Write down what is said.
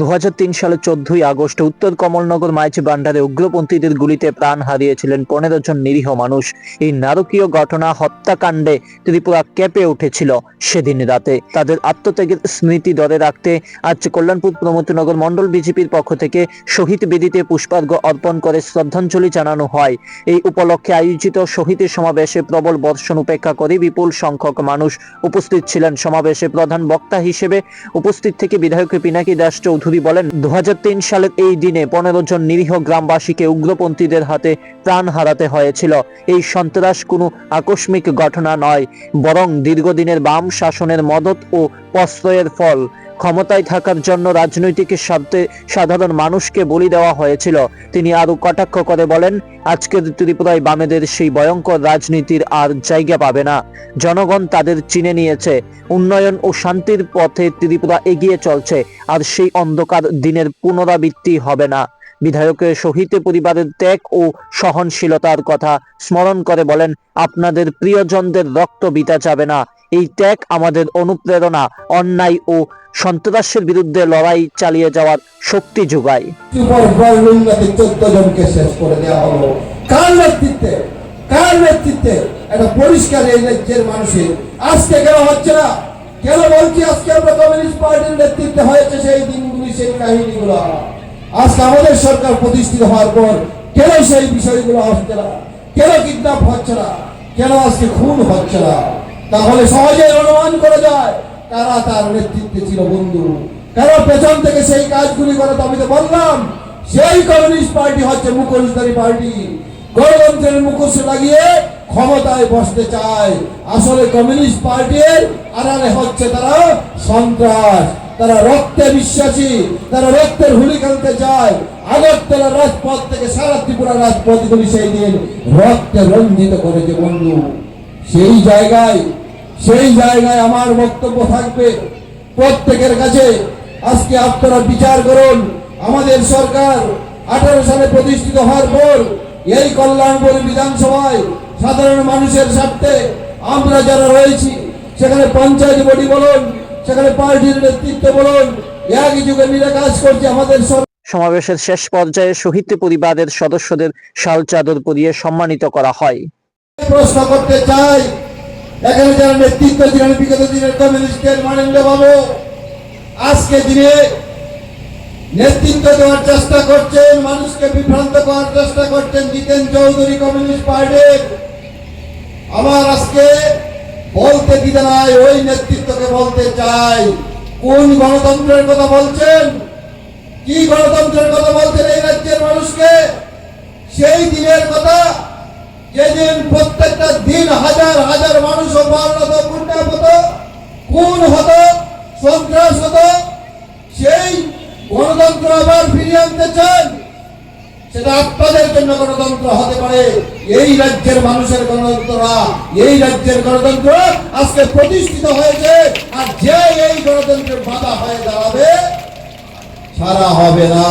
দু সালের চোদ্দই আগস্ট উত্তর কমলনগর মাইচ বান্ডারে উগ্রপন্থীদের গুলিতে প্রাণ হারিয়েছিলেন পনেরো জন নিরীহ মানুষ। এই নারকীয় ঘটনা হত্যাকাণ্ডে ত্রিপুরা কেঁপে উঠেছিল সেদিন রাতে। তাদের আত্মত্যাগের স্মৃতি ধরে রাখতে আজ কল্যাণপুর প্রমোদনগর মণ্ডল বিজেপির পক্ষ থেকে শহীদ বেদিতে পুষ্পার্ঘ অর্পণ করে শ্রদ্ধাঞ্জলি জানানো হয়। এই উপলক্ষে আয়োজিত শহীদের সমাবেশে প্রবল বর্ষণ উপেক্ষা করে বিপুল সংখ্যক মানুষ উপস্থিত ছিলেন। সমাবেশে প্রধান বক্তা হিসেবে উপস্থিত থেকে বিধায়ক পিনাকি দাস চৌধুরী বলেন দু হাজার তিন সালের এই দিনে পনেরো জন নিরীহ গ্রামবাসীকে উগ্রপন্থীদের হাতে প্রাণ হারাতে হয়েছিল। এই সন্ত্রাস কোনো আকস্মিক ঘটনা নয়, বরং দীর্ঘদিনের বাম শাসনের মদত ও প্রশ্রয়ের ফল। ক্ষমতায় থাকার জন্য রাজনৈতিক স্বার্থে সাধারণ মানুষকে বলি দেওয়া হয়েছিল। তিনি আরও কটাক্ষ করে বলেন, আজকের ত্রিপুরায় বামেদের সেই ভয়ঙ্কর রাজনীতির আর জায়গা পাবে না। জনগণ তাদের চিনে নিয়েছে। উন্নয়ন ও শান্তির পথে ত্রিপুরা এগিয়ে চলছে, আর সেই অন্ধকার দিনের পুনরাবৃত্তি হবে না। বিধায়কের শহীদ পরিবারের ত্যাগ ও সহনশীলতার কথা স্মরণ করে বলেন, আপনাদের প্রিয়জনদের রক্ত বিতা যাবে না। এই ত্যাগ আমাদের অনুপ্রেরণা, অন্যায় ও সন্ত্রাসের বিরুদ্ধে লড়াই চালিয়ে যাওয়ার শক্তি যোগায়। করে নেতৃত্বে? এটা পরিষ্কার এই রাজ্যের মানুষের। আজকে কেন হচ্ছে না? কেন বলছি আজকে আমরা কমিউনিস্ট পার্টির নেতৃত্বে হয়েছে সেই দিনগুলি, সেই কাহিনীগুলো? আজকে আমাদের সরকার প্রতিষ্ঠিত হওয়ার পর কেন সেই বিষয়গুলো হচ্ছে না? কেন কিডন্যাপ হচ্ছে না? কেন আজকে খুন হচ্ছে না? তাহলে সহজে অনুমান করা যায়, কারা তার নেতৃত্বে ছিল বন্ধু? কারা পেছন থেকে সেই কাজগুলি করে আমি তো বললাম, সেই কমিউনিস্ট পার্টি হচ্ছে মুখোশধারী পার্টি। গণতন্ত্রের মুখোশ লাগিয়ে ক্ষমতায় বসতে চায়। আসলে কমিউনিস্ট পার্টির আড়ালে হচ্ছে তারা সন্ত্রাস। তারা রক্তে বিশ্বাসী, তারা রক্তের হুলি খেলতে চায় আগরতলা রাজপথ থেকে সারা ত্রিপুরা রাজপথগুলি সেই দিন রক্তে রঞ্জিত করেছে, বন্ধু। সেই জায়গায় সেই জায়গায় আমার বক্তব্য থাকবে। প্রত্যেকের কাছে আজকে আপনারা বিচার করুন। আমাদের সরকার আঠারো সালে প্রতিষ্ঠিত হওয়ার পর এই কল্যাণপুর বিধানসভায় সাধারণ মানুষের স্বার্থে আমরা যারা রয়েছি, সেখানে পঞ্চায়েত বডি বলুন সেখানে পার্টির নেতৃত্ব বলুন একই যুগে মিলে কাজ করছে আমাদের সমাবেশের শেষ পর্যায়ে শহীদ পরিবারের সদস্যদের শাল চাদর পরিয়ে সম্মানিত করা হয়। প্রশ্ন করতে চাই এখানে যারা নেতৃত্ব ছিলেন বিগত দিনের কমিউনিস্টের মানন্দ বাবু আজকে দিনে নেতৃত্ব দেওয়ার চেষ্টা করছেন মানুষকে বিভ্রান্ত করার চেষ্টা করছেন জিতেন চৌধুরী কমিউনিস্ট পার্টির। আমার আজকে বলতে দিতে নাই ওই নেতৃত্বকে বলতে চাই। কোন গণতন্ত্রের কথা বলছেন? কি গণতন্ত্রের কথা বলছেন এই রাজ্যের মানুষকে? সেই দিনের কথা, যেদিন প্রত্যেকটা দিন হাজার হাজার মানুষ মারণ হতো হতো, খুন হতো, সন্ত্রাস হতো, সেই গণতন্ত্র আবার ফিরিয়ে আনতে চান? সেটা আপনাদের জন্য গণতন্ত্র হতে পারে। এই রাজ্যের মানুষের গণতন্ত্র এই রাজ্যের গণতন্ত্র আজকে প্রতিষ্ঠিত হয়েছে আর যে এই গণতন্ত্রের বাধা হয়ে দাঁড়াবে সারা হবে না।